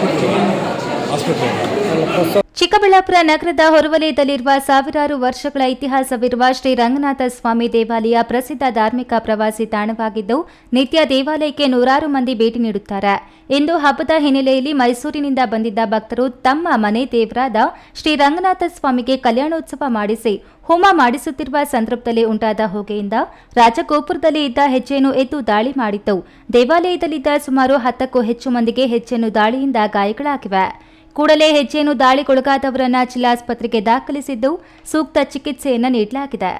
Ascoltiamo. Ascoltiamo. Chikkaballapur ನಗರದ ಹೊರವಲಯದಲ್ಲಿರುವ ಸಾವಿರಾರು ವರ್ಷಗಳ ಇತಿಹಾಸವಿರುವ ಶ್ರೀ ರಂಗನಾಥ ಸ್ವಾಮಿ ದೇವಾಲಯ ಪ್ರಸಿದ್ಧ ಧಾರ್ಮಿಕ ಪ್ರವಾಸಿ ತಾಣವಾಗಿದ್ದು, ನಿತ್ಯ ದೇವಾಲಯಕ್ಕೆ ನೂರಾರು ಮಂದಿ ಭೇಟಿ ನೀಡುತ್ತಾರೆ. ಇಂದು ಹಬ್ಬದ ಹಿನ್ನೆಲೆಯಲ್ಲಿ ಮೈಸೂರಿನಿಂದ ಬಂದಿದ್ದ ಭಕ್ತರು ತಮ್ಮ ಮನೆ ದೇವರಾದ ಶ್ರೀ ರಂಗನಾಥ ಸ್ವಾಮಿಗೆ ಕಲ್ಯಾಣೋತ್ಸವ ಮಾಡಿಸಿ, ಹೋಮ ಮಾಡಿಸುತ್ತಿರುವ ಸಂದರ್ಭದಲ್ಲಿ ಉಂಟಾದ ಹೊಗೆಯಿಂದ ರಾಜಗೋಪುರದಲ್ಲಿ ಇದ್ದ ಹೆಜ್ಜೆಯನ್ನು ಎದ್ದು ದಾಳಿ ಮಾಡಿತ್ತು ದೇವಾಲಯದಲ್ಲಿದ್ದ ಸುಮಾರು ಹತ್ತಕ್ಕೂ ಹೆಚ್ಚು ಮಂದಿಗೆ ಹೆಜ್ಜೆಯನ್ನು ದಾಳಿಯಿಂದ ಗಾಯಗಳಾಗಿವೆ. ಕೂಡಲೇ ಹೆಜ್ಜೆಯನ್ನು ದಾಳಿಗೊಳಗಾದವರನ್ನ ಜಿಲ್ಲಾಸ್ಪತ್ರೆಗೆ ದಾಖಲಿಸಿದ್ದು ಸೂಕ್ತ ಚಿಕಿತ್ಸೆಯನ್ನು ನೀಡಲಾಗಿದೆ.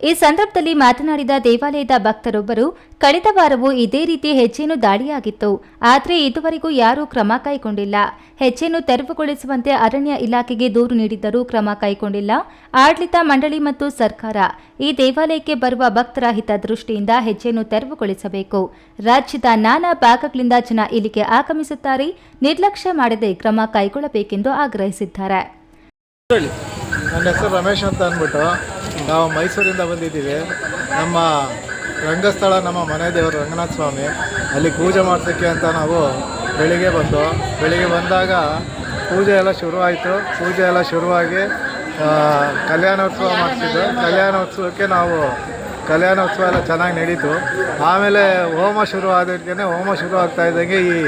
ಈ ಸಂದರ್ಭದಲ್ಲಿ ಮಾತನಾಡಿದ ದೇವಾಲಯದ ಭಕ್ತರೊಬ್ಬರು, ಕಳೆದ ವಾರವೂ ಇದೇ ರೀತಿ ಹೆಜ್ಜೆಯನ್ನು ದಾಳಿಯಾಗಿತ್ತು. ಆದರೆ ಇದುವರೆಗೂ ಯಾರೂ ಕ್ರಮ ಕೈಗೊಂಡಿಲ್ಲ. ಹೆಜ್ಜೆಯನ್ನು ತೆರವುಗೊಳಿಸುವಂತೆ ಅರಣ್ಯ ಇಲಾಖೆಗೆ ದೂರು ನೀಡಿದ್ದರೂ ಕ್ರಮ ಕೈಗೊಂಡಿಲ್ಲ. ಆಡಳಿತ ಮಂಡಳಿ ಮತ್ತು ಸರ್ಕಾರ ಈ ದೇವಾಲಯಕ್ಕೆ ಬರುವ ಭಕ್ತರ ಹಿತದೃಷ್ಟಿಯಿಂದ ಹೆಜ್ಜೆಯನ್ನು ತೆರವುಗೊಳಿಸಬೇಕು. ರಾಜ್ಯದ ನಾನಾ ಭಾಗಗಳಿಂದ ಜನ ಇಲ್ಲಿಗೆ ಆಗಮಿಸುತ್ತಾರೆ. ನಿರ್ಲಕ್ಷ್ಯ ಮಾಡದೆ ಕ್ರಮ ಕೈಗೊಳ್ಳಬೇಕೆಂದು ಆಗ್ರಹಿಸಿದ್ದಾರೆ. ನನ್ನ ಹೆಸರು ರಮೇಶ್ ಅಂತ ಅಂದ್ಬಿಟ್ಟು ನಾವು ಮೈಸೂರಿಂದ ಬಂದಿದ್ದೀವಿ. ನಮ್ಮ ರಂಗಸ್ಥಳ, ನಮ್ಮ ಮನೆ ದೇವರು ರಂಗನಾಥ ಸ್ವಾಮಿ, ಅಲ್ಲಿ ಪೂಜೆ ಮಾಡ್ಸೋಕ್ಕೆ ಅಂತ ನಾವು ಬೆಳಿಗ್ಗೆ ಬಂದು, ಬೆಳಿಗ್ಗೆ ಬಂದಾಗ ಪೂಜೆ ಎಲ್ಲ ಶುರುವಾಯಿತು. ಪೂಜೆ ಎಲ್ಲ ಶುರುವಾಗಿ ಕಲ್ಯಾಣೋತ್ಸವ ಮಾಡಿಸಿದ್ದು. ಕಲ್ಯಾಣೋತ್ಸವಕ್ಕೆ ನಾವು, ಕಲ್ಯಾಣೋತ್ಸವ ಎಲ್ಲ ಚೆನ್ನಾಗಿ ನಡೀತು. ಆಮೇಲೆ ಹೋಮ ಶುರು ಆದಕ್ಕೆ ಹೋಮ ಶುರು ಆಗ್ತಾ ಇದ್ದಂಗೆ ಈ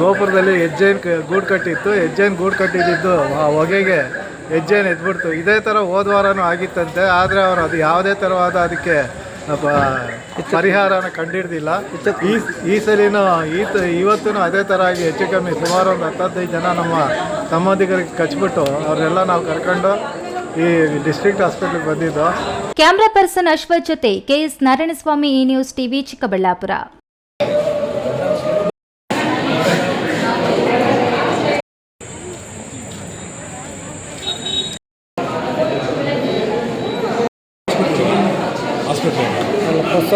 ಗೋಪುರದಲ್ಲಿ ಹೆಜ್ಜೆನ್ ಗೂಡು ಕಟ್ಟಿತ್ತು ಹೆಜ್ಜೆನ್ ಗೂಡು ಕಟ್ಟಿದ್ದು ಆ ಹೊಗೆಗೆ ಹೆಜ್ಜೆನ ಎದ್ಬಿಡ್ತು ಇದೇ ಥರ ಹೋದ ವಾರನೂ ಆಗಿತ್ತಂತೆ, ಆದರೆ ಅವರು ಅದು ಯಾವುದೇ ಥರವಾದ ಅದಕ್ಕೆ ಪರಿಹಾರನ ಕಂಡಿಡ್ದಿಲ್ಲ. ಈ ಈ ಸಲಿನೂ, ಈ ಇವತ್ತೂ ಅದೇ ಥರ ಆಗಿ ಹೆಚ್ಚು ಕಮ್ಮಿ ಸುಮಾರು ಒಂದು ಹತ್ತದೈದು ಜನ ನಮ್ಮ ಸಂಬಂಧಿಕರಿಗೆ ಕಚ್ಬಿಟ್ಟು ಅವರೆಲ್ಲ ನಾವು ಕರ್ಕೊಂಡು ಈ ಡಿಸ್ಟ್ರಿಕ್ಟ್ ಹಾಸ್ಪಿಟ್ಲಿಗೆ ಬಂದಿದ್ದು. ಕ್ಯಾಮ್ರಾ ಪರ್ಸನ್ ಅಶ್ವಥ್ ಜೊತೆ ಕೆಎಸ್ ನಾರಾಯಣಸ್ವಾಮಿ ಈ ನ್ಯೂಸ್ ಟಿವಿ ಚಿಕ್ಕಬಳ್ಳಾಪುರ. করবেন